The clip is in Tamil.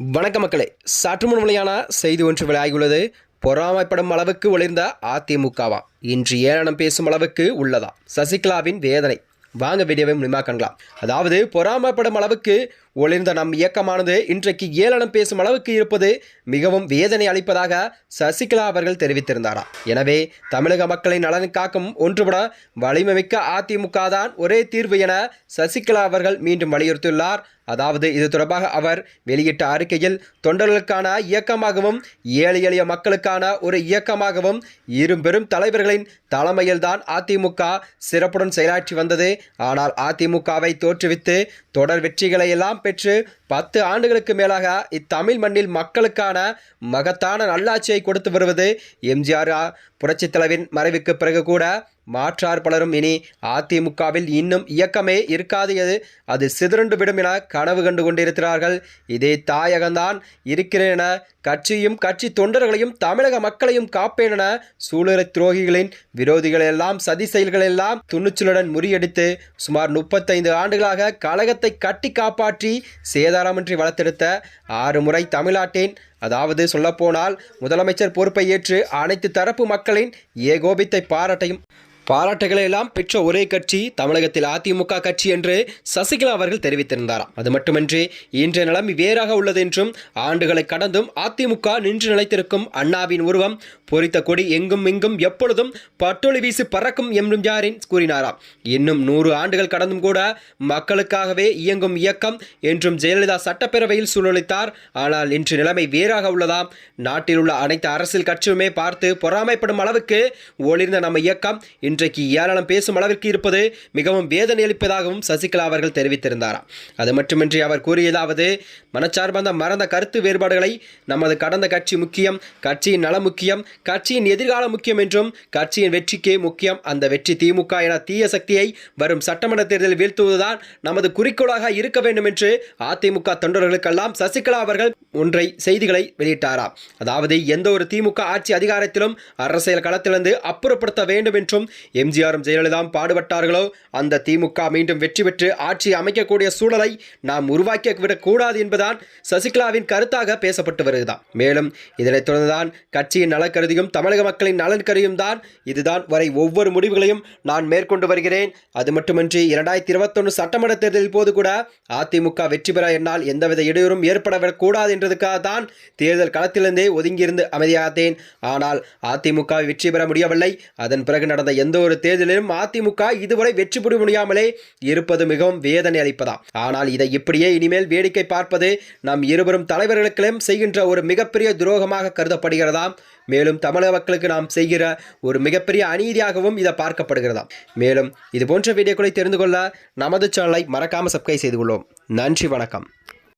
வணக்க மக்களே. சற்று முன் செய்தி ஒன்று வெளியாகியுள்ளது. பொறாமைப்படும் அளவுக்கு ஒளிர்ந்த அதிமுகவா? இன்று ஏளனம் பேசும் அளவுக்கு உள்ளதா? சசிகலாவின் வேதனை. வாங்க வீடியோவை முழுமையாக காணலாம் அதாவது பொறாமைப்படும் அளவுக்கு ஒளிர்ந்த நம் இயக்கமானது இன்றைக்கு ஏளனம் பேசும் அளவுக்கு இருப்பது மிகவும் வேதனை அளிப்பதாக சசிகலா அவர்கள் தெரிவித்திருந்தாராம் எனவே தமிழக மக்களின் நலன் காக்கும் ஒன்றுபட வலிமைமிக்க அதிமுக தான் ஒரே தீர்வு என சசிகலா அவர்கள் மீண்டும் வலியுறுத்தியுள்ளார். அதாவது இது தொடர்பாக அவர் வெளியிட்ட அறிக்கையில் தொண்டர்களுக்கான இயக்கமாகவும் ஏழை எளிய மக்களுக்கான ஒரு இயக்கமாகவும் இரு பெரும் தலைவர்களின் தலைமையில்தான் அதிமுக சிறப்புடன் செயலாற்றி வந்தது. ஆனால் அதிமுகவை தோற்றுவித்து தொடர் வெற்றிகளை எல்லாம் பெற்று பத்து ஆண்டுகளுக்கு மேலாக இத்தமிழ் மண்ணில் மக்களுக்கான மகத்தான நல்லாட்சியை கொடுத்து வருவது எம்ஜிஆர் புரட்சித் தலைவின் மறைவுக்கு பிறகு கூட மாற்றார் பலரும் இனி அதிமுகவில் இன்னும் இயக்கமே இருக்காது எது? அது சிதறண்டு விடும் என கனவு கண்டு கொண்டிருக்கிறார்கள். இதே தாயகம்தான் இருக்கிறேன் என கட்சியும் கட்சி தொண்டர்களையும் தமிழக மக்களையும் காப்பேன் என சூழலை துரோகிகளின் விரோதிகள் எல்லாம் சதி செயல்கள் எல்லாம் துணிச்சலுடன் முறியடித்து சுமார் முப்பத்தைந்து ஆண்டுகளாக கழகத்தை கட்டி காப்பாற்றி சேதாரமின்றி வளர்த்தெடுத்த ஆறு முறை தமிழ்நாட்டின் அதாவது சொல்லப்போனால் முதலமைச்சர் பொறுப்பை ஏற்று அனைத்து தரப்பு மக்களின் ஏகோபித்தை பாராட்டையும் பாராட்டுகளை எல்லாம் பெற்ற ஒரே கட்சி தமிழகத்தில் அதிமுக கட்சி என்று சசிகலா அவர்கள் தெரிவித்திருந்தாராம். அது மட்டுமின்றி இன்றைய நிலைமை வேறாக உள்ளது என்றும் ஆண்டுகளை கடந்தும் அதிமுக நின்று நிலைத்திருக்கும் அண்ணாவின் உருவம் பொறித்த கொடி எங்கும் இங்கும் எப்பொழுதும் பட்டொளி வீசி பறக்கும் என்றும் யாரின் கூறினாராம். இன்னும் நூறு ஆண்டுகள் கடந்தும் கூட மக்களுக்காகவே இயங்கும் இயக்கம் என்றும் ஜெயலலிதா சட்டப்பேரவையில் சூழலித்தார். ஆனால் இன்று நிலைமை வேறாக உள்ளதாம் நாட்டில் உள்ள அனைத்து அரசியல் கட்சியுமே பார்த்து பொறாமைப்படும் அளவுக்கு ஒளிர்ந்த நம்ம இயக்கம் இன்றைக்கு ஏளனம் பேசும் அளவிற்கு இருப்பது மிகவும் வேதனை அளிப்பதாகவும் சசிகலா அவர்கள் தெரிவித்திருந்தாராம். அது மட்டுமின்றி அவர் கூறியதாவது மனச்சார்பந்த மறந்த கருத்து வேறுபாடுகளை நமது கடந்த கட்சி முக்கியம் கட்சியின் நலம் முக்கியம் கட்சியின் எதிர்காலம் முக்கியம் என்றும் கட்சியின் வெற்றிக்கே முக்கியம் அந்த வெற்றி திமுக என தீய சக்தியை வரும் சட்டமன்ற தேர்தலில் வீழ்த்துவதுதான் நமது குறிக்கோளாக இருக்க வேண்டும் என்று அதிமுக தொண்டர்களுக்கெல்லாம் சசிகலா அவர்கள் ஒன்றை செய்திகளை வெளியிட்டாராம். அதாவது எந்த ஒரு திமுக ஆட்சி அதிகாரத்திலும் அரசியல் களத்திலிருந்து அப்புறப்படுத்த வேண்டும் என்றும் எம்ஜிஆரும் ஜெயலலிதாவும் பாடுபட்டார்களோ? அந்த திமுக மீண்டும் வெற்றி பெற்று ஆட்சி அமைக்கக்கூடிய சூழலை நாம் உருவாக்கி விடக்கூடாது என்பதுதான் சசிகலாவின் கருத்தாக பேசப்பட்டு வருகிறதாம். மேலும் இதனைத் தொடர்ந்துதான் கட்சியின் நலன் கருதியும் தமிழக மக்களின் நலன் கருதியும் தான் இதுதான் வரை ஒவ்வொரு முடிவுகளையும் நான் மேற்கொண்டு வருகிறேன். அது மட்டுமின்றி இரண்டாயிரத்தி இருபத்தொன்று சட்டமன்ற தேர்தலில் போது கூட அதிமுக வெற்றி பெற என்னால் எந்தவித இடையூறும் ஏற்படக்கூடாது என்றதுக்காக தான் தேர்தல் களத்திலிருந்தே ஒதுங்கியிருந்து அமைதியாகத்தேன் ஆனால் அதிமுக வெற்றி பெற முடியவில்லை. அதன் பிறகு நடந்த எந்த ஒரு தேர்தலிலும் அதிமுக இதுவரை வெற்றி பெற முடியாமலே இருப்பது மிகவும் வேதனை அளிப்பதாம் ஆனால் இதை இப்படியே இனிமேல் வேடிக்கை பார்ப்பது நம் இருவரும் தலைவர்களுக்கும் செய்கின்ற ஒரு மிகப்பெரிய துரோகமாக கருதப்படுகிறதாம் மேலும் தமிழக மக்களுக்கு நாம் செய்கிற ஒரு மிகப்பெரிய அநீதியாகவும் இதை பார்க்கப்படுகிறதாம் மேலும் இது போன்ற வீடியோக்களை தெரிந்து கொள்ள நமது சேனலை மறக்காமல் சப்ஸ்கிரைப் செய்து கொள்வோம். நன்றி வணக்கம்.